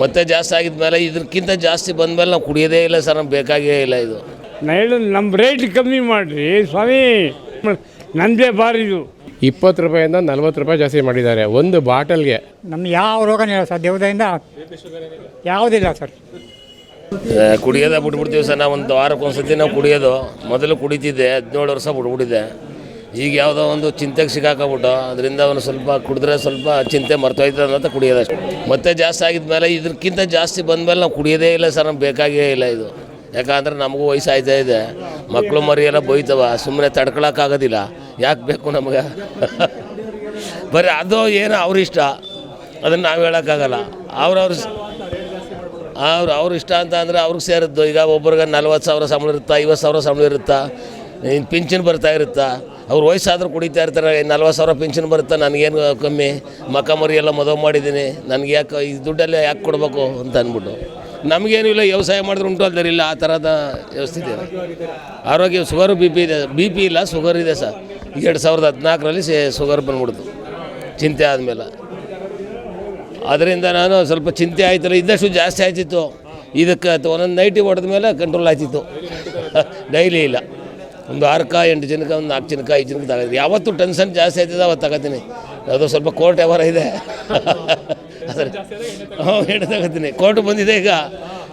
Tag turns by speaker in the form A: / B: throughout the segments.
A: ಮತ್ತೆ ಜಾಸ್ತಿ ಆಗಿದ್ಮೇಲೆ ಇದಕ್ಕಿಂತ ಜಾಸ್ತಿ ಬಂದಮೇಲೆ ನಾವು ಕುಡಿಯೋದೇ ಇಲ್ಲ ಸರ್ ನಮ್ಗೆ ಬೇಕಾಗೇ ಇಲ್ಲ ಇದು.
B: ನಾ ಹೇಳೋದು ನಮ್ಮ ರೇಟ್ ಕಮ್ಮಿ ಮಾಡಿರಿ. ಸ್ವಾಮಿ ನಂದೇ ಬಾರಿದು
C: ಇಪ್ಪತ್ತು ರೂಪಾಯಿಂದ ನಲ್ವತ್ತು ರೂಪಾಯಿ ಜಾಸ್ತಿ ಮಾಡಿದ್ದಾರೆ. ಒಂದು ಬಾಟಲ್ಗೆ.
D: ನಮ್ಗೆ ಯಾವ ರೋಗನೂ ಇಲ್ಲ ಸರ್. ದೇವದಿಂದ ಯಾವುದಿಲ್ಲ ಸರ್.
A: ಕುಡಿಯೋದೇ ಬಿಟ್ಬಿಡ್ತೀವಿ ಸರ್ ನಾವು ಒಂದು ವಾರಕ್ಕೆ ಒಂದ್ಸತಿ ನಾವು ಕುಡಿಯೋದು. ಮೊದಲು ಕುಡಿತಿದ್ದೆ ಹದಿನೇಳು ವರ್ಷ ಬಿಟ್ಬಿಟ್ಟಿದ್ದೆ. ಈಗ ಯಾವುದೋ ಒಂದು ಚಿಂತೆಗೆ ಸಿಕ್ಕಾಕೊಬಿಟ್ಟು ಅದರಿಂದ ಅವನು ಸ್ವಲ್ಪ ಕುಡಿದ್ರೆ ಸ್ವಲ್ಪ ಚಿಂತೆ ಮರ್ತೋಯ್ತದೆ ಅಂತ ಕುಡಿಯೋದಷ್ಟೇ. ಮತ್ತೆ ಜಾಸ್ತಿ ಆಗಿದ್ಮೇಲೆ ಇದಕ್ಕಿಂತ ಜಾಸ್ತಿ ಬಂದ ಮೇಲೆ ನಾವು ಕುಡಿಯೋದೇ ಇಲ್ಲ ಸರ್, ನಮ್ಗೆ ಬೇಕಾಗೇ ಇಲ್ಲ ಇದು. ಯಾಕಂದ್ರೆ ನಮಗೂ ವಯಸ್ಸಾಯ್ತಾ ಇದೆ. ಮಕ್ಕಳು ಮರಿ ಎಲ್ಲ ಬೈತವ ಸುಮ್ಮನೆ ತಡ್ಕೊಳಕ್ಕಾಗೋದಿಲ್ಲ. ಯಾಕೆ ಬೇಕು ನಮಗೆ? ಬರೀ ಅದು ಏನೋ ಅವ್ರಿಷ್ಟ ಅದನ್ನು ನಾವು ಹೇಳೋಕ್ಕಾಗಲ್ಲ. ಅವ್ರವ್ರ ಅವ್ರು ಅವ್ರ ಇಷ್ಟ ಅಂತ ಅಂದರೆ ಅವ್ರಿಗೆ ಸೇರಿದ್ದು. ಈಗ ಒಬ್ರಿಗೆ ನಲ್ವತ್ತು ಸಾವಿರ ಸಂಬಳ ಇರುತ್ತಾ ಐವತ್ತು ಸಾವಿರ ಸಂಬಳ ಇರುತ್ತಾ ಪಿಂಚನ್ ಬರ್ತಾ ಇರುತ್ತಾ. ಅವ್ರು ವಯಸ್ಸಾದರೂ ಕುಡಿತಾ ಇರ್ತಾರೆ ನಲ್ವತ್ತು ಸಾವಿರ ಪಿಂಚನ್ ಬರುತ್ತೆ, ನನಗೇನು ಕಮ್ಮಿ? ಮಕ್ಕ ಮರಿ ಎಲ್ಲ ಮದುವೆ ಮಾಡಿದ್ದೀನಿ, ನನಗೆ ಯಾಕೆ ಈ ದುಡ್ಡೆಲ್ಲ ಯಾಕೆ ಕೊಡಬೇಕು ಅಂತ ಅಂದ್ಬಿಟ್ಟು. ನಮಗೇನು ಇಲ್ಲ, ವ್ಯವಸಾಯ ಮಾಡಿದ್ರೆ ಉಂಟು ಅಂದರೆ ಇಲ್ಲ, ಆ ಥರದ ವ್ಯವಸ್ಥೆ ಇದೆ. ಆರೋಗ್ಯ ಶುಗರು ಬಿ ಪಿ ಇದೆ. ಬಿ ಪಿ ಇಲ್ಲ ಶುಗರ್ ಇದೆ ಸರ್. ಎರಡು ಸಾವಿರದ ಹದಿನಾಲ್ಕರಲ್ಲಿ ಶುಗರ್ ಬಂದ್ಬಿಡ್ತು, ಚಿಂತೆ ಆದಮೇಲೆ. ಅದರಿಂದ ನಾನು ಸ್ವಲ್ಪ ಚಿಂತೆ ಆಯ್ತಲ್ಲ, ಇದ್ದಷ್ಟು ಜಾಸ್ತಿ ಆಯ್ತಿತ್ತು. ಇದಕ್ಕೆ ಒಂದೊಂದು ನೈಟಿ ಹೊಡೆದ ಮೇಲೆ ಕಂಟ್ರೋಲ್ ಆಯ್ತಿತ್ತು. ಡೈಲಿ ಇಲ್ಲ. ಒಂದು ಆರ್ಕ, ಎಂಟು ಜನಕ್ಕೆ, ಒಂದು ನಾಲ್ಕು ಜನಕ್ಕೆ, ಐದು ಜನಕ್ಕೆ ತಗೋತೀನಿ ಯಾವತ್ತು ಟೆನ್ಷನ್ ಜಾಸ್ತಿ ಆಯ್ತದೆ ಅವತ್ತು ತಗೋತೀನಿ. ಯಾವುದೋ ಸ್ವಲ್ಪ ಕೋರ್ಟ್ ವ್ಯವಹಾರ ಇದೆ. ಅದ್ರ ಹ್ಞೂ ಎಣ್ಣೆ ತಗೋತೀನಿ. ಕೋರ್ಟ್ ಬಂದಿದೆ ಈಗ.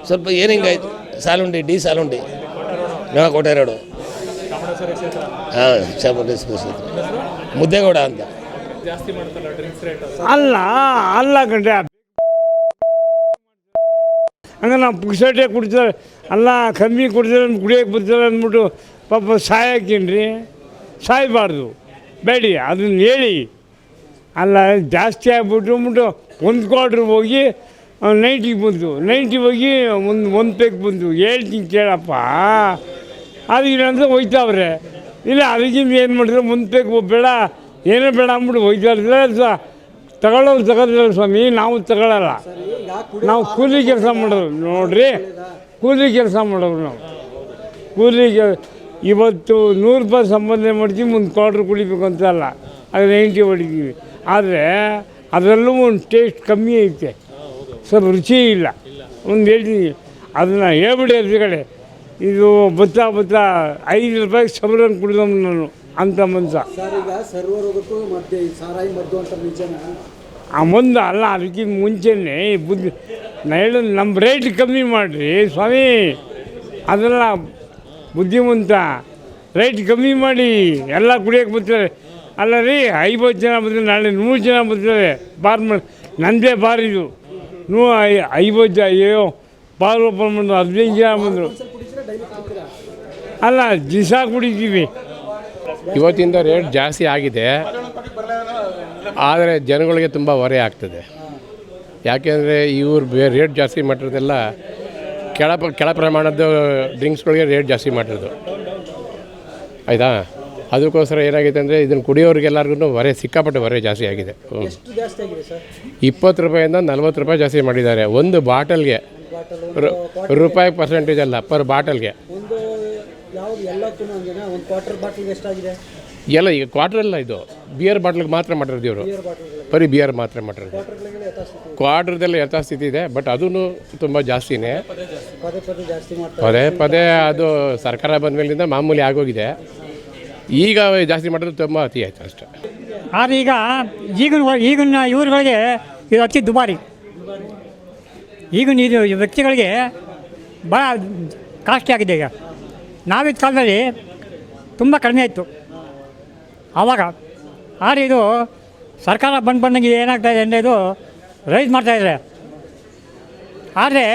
A: ಸ್ವಲ್ಪ ಏನು ಹಿಂಗಾಯ್ತು ಸಾಲುಂಡಿ, ಡಿ ಸಾಲುಂಡಿ. ಹಾಂ ಕೋಟೆ ರೋಡು. ಹಾಂ, ಚಾಮುಂಡಿ ಎಕ್ಸ್ಪ್ರೆಸ್ ಹತ್ರ. ಮುದ್ದೇಗೌಡ ಅಂತ.
B: ಅಲ್ಲ ಅಲ್ಲ ಗಂಟೆ ಹಂಗೆ ನಾವು ಪುಕ್ಸಟೆ ಕುಡಿತಾರೆ ಅಲ್ಲ, ಕಮ್ಮಿ ಕುಡಿದ್ರೆ ಕುಡಿಯೋಕೆ ಬರ್ತಾರೆ ಅಂದ್ಬಿಟ್ಟು ಪಾಪ ಸಾಯಕ್ಕೇನ್ರಿ? ಸಾಯಬಾರ್ದು. ಬೇಡಿ, ಅದನ್ನ ಹೇಳಿ. ಅಲ್ಲ, ಜಾಸ್ತಿ ಆಗಿಬಿಟ್ಟು ಬಿಟ್ಟು ಒಂದು ಕ್ವಾರ್ಟ್ರ್ ಹೋಗಿ ನೈಂಟಿಗೆ ಬಂತು. ನೈಂಟಿ ಹೋಗಿ ಒಂದು ಒಂದು ಪೇಕ್ ಬಂತು. ಹೇಳ್ತೀನಿ ಕೇಳಪ್ಪ. ಅದಕ್ಕೆ ಅಂತ ಹೋಯ್ತಾವ್ರೆ. ಇಲ್ಲ, ಅದಕ್ಕಿಂತ ಏನು ಮಾಡಿದ್ರೆ? ಒಂದು ಪೇಕ್ ಬೇಡ. ಏನೇ ಬೇಡ ಅಂದ್ಬಿಟ್ಟು ಹೋಯ್ತಾರೆ ಸ, ತಗೊಳ್ಳೋರು ತಗೋದಿಲ್ಲ ಸ್ವಾಮಿ, ನಾವು ತಗೊಳ್ಳಲ್ಲ. ನಾವು ಕೂಲಿ ಕೆಲಸ ಮಾಡೋರು. ನೋಡ್ರಿ, ಕೂಲಿ ಕೆಲಸ ಮಾಡೋರು ನಾವು. ಕೂಲಿಗೆ ಇವತ್ತು ನೂರು ರೂಪಾಯಿ ಸಂಪಾದನೆ ಮಾಡ್ತೀವಿ ಮುಂದೆ ಕ್ವಾರ್ಟ್ರ್ ಕುಡಿಬೇಕು ಅಂತ ಅಲ್ಲ. ಅದು ನೈಂಟಿ ಹೊಡಿತೀವಿ. ಆದರೆ ಅದರಲ್ಲೂ ಒಂದು ಟೇಸ್ಟ್ ಕಮ್ಮಿ ಐತೆ. ಸ್ವಲ್ಪ ರುಚಿ ಇಲ್ಲ. ಒಂದು ಹೇಳ್ತೀನಿ. ಅದನ್ನು ಹೇಳ್ಬಿಡಿ ಅದ್ರ ಕಡೆ. ಇದು ಭತ್ತ ಭತ್ತ ಐದು ರೂಪಾಯಿಗೆ ಸಬರನ್ನು ಕುಡಿದ ನಾನು ಅಂತ ಮನ್ಸ. ಆ ಮುಂದೆ ಅಲ್ಲ ಅದಕ್ಕಿಂತ ಮುಂಚೆನೇ ಬುದ್ಧಿ ನಾ ಹೇಳೋದು ನಮ್ಮ ರೇಟ್ ಕಮ್ಮಿ ಮಾಡಿರಿ ಸ್ವಾಮಿ. ಅದೆಲ್ಲ ಬುದ್ಧಿವಂತ. ರೇಟ್ ಕಮ್ಮಿ ಮಾಡಿ, ಎಲ್ಲ ಕುಡಿಯೋಕೆ ಬರ್ತಾರೆ. ಅಲ್ಲ ರೀ ಐವತ್ತು ಜನ ಬರ್ತಾರೆ ನಾಳೆ ನೂರು ಜನ ಬರ್ತಾರೆ ಬಾರ್ ಮಾಡಿ ನಂದೇ ಬಾರ್ ಇದು. ನೂ ಐವತ್ತು ಜನ ಅಯ್ಯೋ, ಬಾರ್ ಓಪನ್ ಮಾಡಿದ್ರು, ಹದಿನೈದು ಜನ ಬಂದರು. ಅಲ್ಲ, ದಿವಸ ಕುಡಿತೀವಿ.
C: ಇವತ್ತಿಂದ ರೇಟ್ ಜಾಸ್ತಿ ಆಗಿದೆ. ಆದರೆ ಜನಗಳಿಗೆ ತುಂಬ ಹೊರೆ ಆಗ್ತದೆ. ಯಾಕೆಂದರೆ ಇವ್ರು ಬೇ ರೇಟ್ ಜಾಸ್ತಿ ಮಾಡಿರೋದೆಲ್ಲ ಕೆಳ ಕೆಳ ಪ್ರಮಾಣದ ಡ್ರಿಂಕ್ಸ್ಗಳಿಗೆ ರೇಟ್ ಜಾಸ್ತಿ ಮಾಡಿರೋದು. ಆಯಿತಾ? ಅದಕ್ಕೋಸ್ಕರ ಏನಾಗಿದೆ ಅಂದರೆ ಇದನ್ನು ಕುಡಿಯೋರಿಗೆಲ್ಲರಿಗೂ ಹೊರೆ ಸಿಕ್ಕಾಪಟ್ಟೆ ಹೊರೆ ಜಾಸ್ತಿ ಆಗಿದೆ. ಇಪ್ಪತ್ತು ರೂಪಾಯಿಂದ ನಲ್ವತ್ತು ರೂಪಾಯಿ ಜಾಸ್ತಿ ಮಾಡಿದ್ದಾರೆ. ಒಂದು ಬಾಟಲ್ಗೆ ರೂಪಾಯಿ ಪರ್ಸೆಂಟೇಜ್ ಅಲ್ಲ ಪರ್ ಬಾಟಲ್ಗೆ. ಎಲ್ಲ ಈಗ ಕ್ವಾರ್ಟರ್ ಅಲ್ಲ ಇದು. ಬಿಯರ್ ಬಾಟ್ಲಿಗೆ ಮಾತ್ರ ಮಾಡಿರೋದು ಇವರು. ಬರೀ ಬಿಯರ್ ಮಾತ್ರ ಮಾಡಿರೋದು.
E: ಕ್ವಾರ್ಟರ್ಗಳಿಗೆ ಯಥಾಸ್ಥಿತಿ
C: ಕ್ವಾರ್ಟರ್ದೆಲ್ಲ ಯಥಾಸ್ಥಿತಿ ಇದೆ ಬಟ್ ಅದೂ ತುಂಬ ಜಾಸ್ತಿನೇ.
E: ಪದೇ ಪದೇ ಜಾಸ್ತಿ ಮಾಡ್ತಾರೆ.
C: ಪದೇ ಪದೇ ಅದು ಸರ್ಕಾರ ಬಂದ ಮೇಲಿಂದ ಮಾಮೂಲಿ ಆಗೋಗಿದೆ. ಈಗ ಜಾಸ್ತಿ ಮಾಡೋದು ತುಂಬ ಅತಿ ಆಯ್ತು ಅಷ್ಟೆ.
D: ಆದರೆ ಈಗ ಈಗಿನ ಈಗಿನ ಇವ್ರುಗಳಿಗೆ ಇದು ಅತಿ ದುಬಾರಿ. ಈಗಿನ ಇದು ವ್ಯಕ್ತಿಗಳಿಗೆ ಭಾಳ ಕಾಸ್ಟ್ಲಿ ಆಗಿದೆ ಈಗ. ನಾವಿದ್ದ ಕಾಲದಲ್ಲಿ ತುಂಬ ಕಡಿಮೆ ಇತ್ತು ಆವಾಗ ಆದರೆ ಇದು ಸರ್ಕಾರ ಬಂದು ಬಂದಂಗೆ ಏನಾಗ್ತಾ ಇದೆ ಅಂದರೆ ಇದು ರೈಸ್ ಮಾಡ್ತಾಯಿದ್ದಾರೆ ಆದರೆ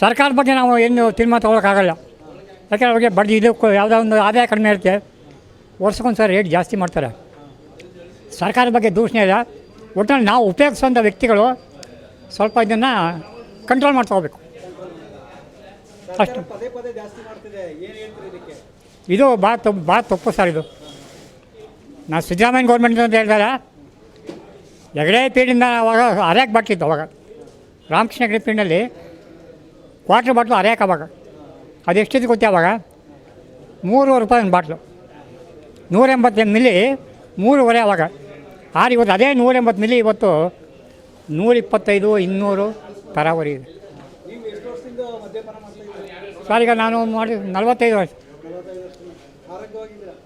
D: ಸರ್ಕಾರ ಬಗ್ಗೆ ನಾವು ಏನು ತೀರ್ಮಾನ ತೊಗೊಳಕ್ಕಾಗಲ್ಲ ಯಾಕಂದ್ರೆ ಅವ್ರಿಗೆ ಬಡ್ಡಿ ಇದಕ್ಕೂ ಯಾವುದೋ ಒಂದು ಆದಾಯ ಕಡಿಮೆ ಇರುತ್ತೆ. ವರ್ಷಕ್ಕೊಂದು ಸರ್ ರೇಟ್ ಜಾಸ್ತಿ ಮಾಡ್ತಾರೆ. ಸರ್ಕಾರದ ಬಗ್ಗೆ ದೂಷಣೆ ಇಲ್ಲ. ಒಟ್ಟಿನಲ್ಲಿ ನಾವು ಉಪಯೋಗಿಸುವಂಥ ವ್ಯಕ್ತಿಗಳು ಸ್ವಲ್ಪ ಇದನ್ನು ಕಂಟ್ರೋಲ್ ಮಾಡ್ಕೋಬೇಕು. ಅಷ್ಟು. ಇದು ಭಾಳ ತಪ್ಪು ಭಾಳ ತಪ್ಪು ಸರ್ ಇದು. ನಾವು ಸಿದ್ದರಾಮಯ್ಯ ಗೌರ್ಮೆಂಟ್ ಅಂತ ಹೇಳಿದಾಗ ಹೆಗಡೆ ಪೀಡಿಂದ ಅವಾಗ ಅರ್ಯಾಕ್ ಬಾಟ್ಲಿತ್ತು ಅವಾಗ. ರಾಮಕೃಷ್ಣ ಹೆಗಡೆ ಪೀಡಿನಲ್ಲಿ ಕ್ವಾಟ್ರ್ ಬಾಟ್ಲು ಅರ್ಯಾಕ್ ಅವಾಗ. ಅದು ಗೊತ್ತೆ ಅವಾಗ? ಮೂರುವರೆ ರೂಪಾಯಿ ಒಂದು ಬಾಟ್ಲು ನೂರ ಎಂಬತ್ತು ಮಿಲಿ ಮೂರುವರೆ ಅವಾಗ. ಆರು ಇವತ್ತು ಅದೇ ನೂರ ಎಂಬತ್ತು ಮಿಲಿ ಇವತ್ತು ನೂರಿಪ್ಪತ್ತೈದು ಇನ್ನೂರು ತರಾವರಿ ಇದೆ. ಸರ್ ಈಗ ನಾನು ಮಾಡಿ ನಲವತ್ತೈದು ವರ್ಷ.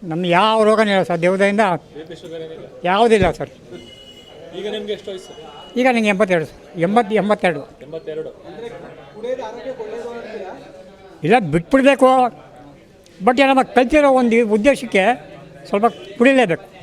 D: ನಮ್ಮ ಯಾವ ರೋಗನೂ ಇಲ್ಲ ಸರ್ ದೇವದಿಂದ ಯಾವುದಿಲ್ಲ ಸರ್.
F: ಈಗ ನಿಮಗೆ ಎಷ್ಟು ವಯಸ್ಸು?
D: ಈಗ ನನಗೆ ಎಂಬತ್ತೆರಡು ಸರ್. ಎಂಬತ್ತು ಎಂಬತ್ತೆರಡು.
F: ಎಂಬತ್ತೆರಡು.
D: ಇಲ್ಲ ಬಿಟ್ಬಿಡ್ಬೇಕು. ಬಟ್ ನಮ್ಮ ಕಲ್ತಿರೋ ಒಂದು ಉದ್ದೇಶಕ್ಕೆ ಸ್ವಲ್ಪ ಕುಡಿಲೇಬೇಕು.